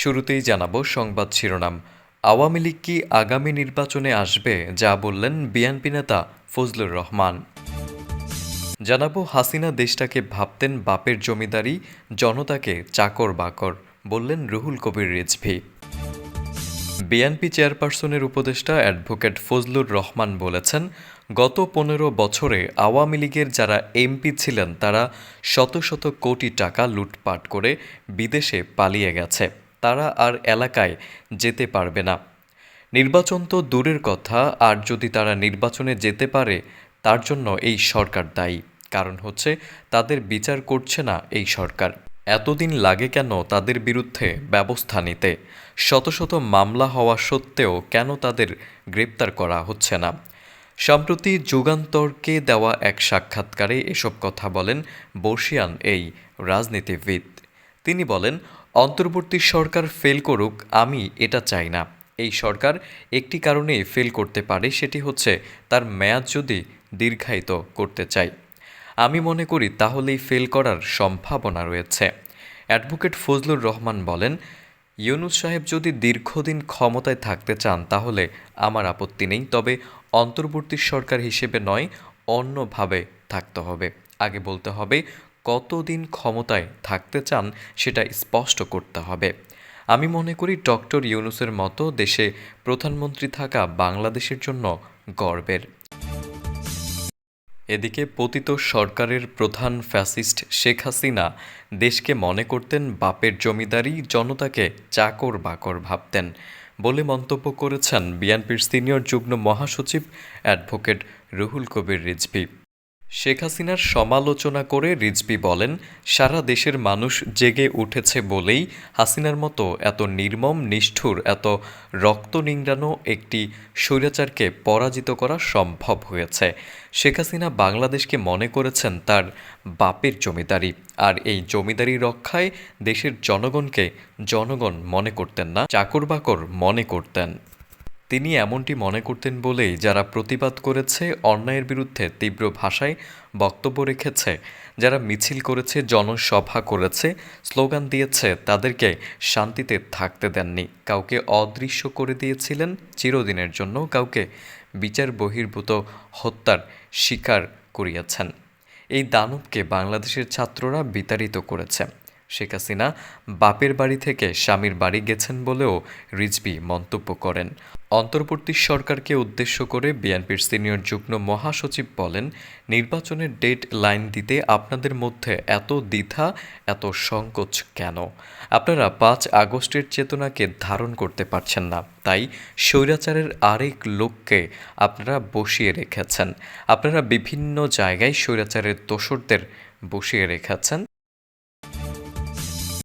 শুরুতেই জানাব সংবাদ শিরোনাম। আওয়ামী লীগ কি আগামী নির্বাচনে আসবে, যা বললেন বিএনপি নেতা ফজলুর রহমান। জানাব হাসিনা দেশটাকে ভাবতেন বাপের জমিদারি, জনতাকে চাকর বাকর, বললেন রুহুল কবির রিজভি। বিএনপি চেয়ারপারসনের উপদেষ্টা অ্যাডভোকেট ফজলুর রহমান বলেছেন, গত পনেরো বছরে আওয়ামী লীগের যারা এমপি ছিলেন, তারা শত শত কোটি টাকা লুটপাট করে বিদেশে পালিয়ে গেছে। তারা আর এলাকায় যেতে পারবে না। নির্বাচন তো দূরের কথা, আর যদি তারা নির্বাচনে যেতে পারে, তার জন্য এই সরকার দায়ী। কারণ হচ্ছে, তাদের বিচার করছে না এই সরকার। এতদিন লাগে কেন তাদের বিরুদ্ধে ব্যবস্থা নিতে? শত শত মামলা হওয়া সত্ত্বেও কেন তাদের গ্রেপ্তার করা হচ্ছে না? সম্প্রতি যুগান্তরকে দেওয়া এক সাক্ষাৎকারে এসব কথা বলেন বর্ষিয়ান এই রাজনীতিবিদ। তিনি বলেন অন্তর্বর্তী সরকার ফেল করুক, আমি এটা চাই না। এই সরকার একটি কারণেই ফেল করতে পারে, সেটি হচ্ছে তার মেয়াদ যদি দীর্ঘায়িত করতে চায় আমি মনে করি তাহলেই ফেল করার সম্ভাবনা রয়েছে। অ্যাডভোকেট ফজলুর রহমান বলেন, ইউনুস সাহেব যদি দীর্ঘদিন ক্ষমতায় থাকতে চান, তাহলে আমার আপত্তি নেই, তবে অন্তর্বর্তী সরকার হিসেবে নয়, অন্যভাবে থাকতে হবে। আগে বলতে হবে কতদিন ক্ষমতায় থাকতে চান সেটা স্পষ্ট করতে হবে। আমি মনে করি ডক্টর ইউনুসের মতো দেশে প্রধানমন্ত্রী থাকা বাংলাদেশের জন্য গর্বের। এদিকে পতিত সরকারের প্রধান ফ্যাসিস্ট শেখ হাসিনা দেশকে মনে করতেন বাপের জমিদারি, জনতাকে চাকর বাকর ভাবতেন বলে মন্তব্য করেছেন বিএনপির সিনিয়র যুগ্ম মহাসচিব অ্যাডভোকেট রুহুল কবির রিজভি। শেখ হাসিনার সমালোচনা করে রিজভি বলেন, সারা দেশের মানুষ জেগে উঠেছে বলেই হাসিনার মতো এত নির্মম, নিষ্ঠুর, এত রক্ত নিংড়ানো একটি স্বৈরাচারকে পরাজিত করা সম্ভব হয়েছে। শেখ হাসিনা বাংলাদেশকে মনে করেছেন তার বাপের জমিদারি, আর এই জমিদারি রক্ষায় দেশের জনগণকে জনগণ মনে করতেন না, চাকর বাকর মনে করতেন। তিনি এমনটি মনে করতেন বলেই যারা প্রতিবাদ করেছে, অন্যায়ের বিরুদ্ধে তীব্র ভাষায় বক্তব্য রেখেছে, যারা মিছিল করেছে, জনসভা করেছে, স্লোগান দিয়েছে, তাদেরকে শান্তিতে থাকতে দেননি। কাউকে অদৃশ্য করে দিয়েছিলেন, চিরদিনের জন্য কাউকে বিচার বহির্ভূত হত্যার শিকার করিয়েছেন। এই দানবকে বাংলাদেশের ছাত্ররা বিতাড়িত করেছে। শেখ হাসিনা বাপের বাড়ি থেকে স্বামীর বাড়ি গেছেন বলেও রিজভি মন্তব্য করেন। অন্তর্বর্তী সরকারকে উদ্দেশ্য করে বিএনপির সিনিয়র যুগ্ম মহাসচিব বলেন, নির্বাচনের ডেট লাইন দিতে আপনাদের মধ্যে এত দ্বিধা, এত সংকোচ কেন? আপনারা পাঁচ আগস্টের চেতনাকে ধারণ করতে পারছেন না। তাই স্বৈরাচারের আরেক লোককে আপনারা বসিয়ে রেখেছেন। আপনারা বিভিন্ন জায়গায় স্বৈরাচারের দোসরদের বসিয়ে রেখেছেন।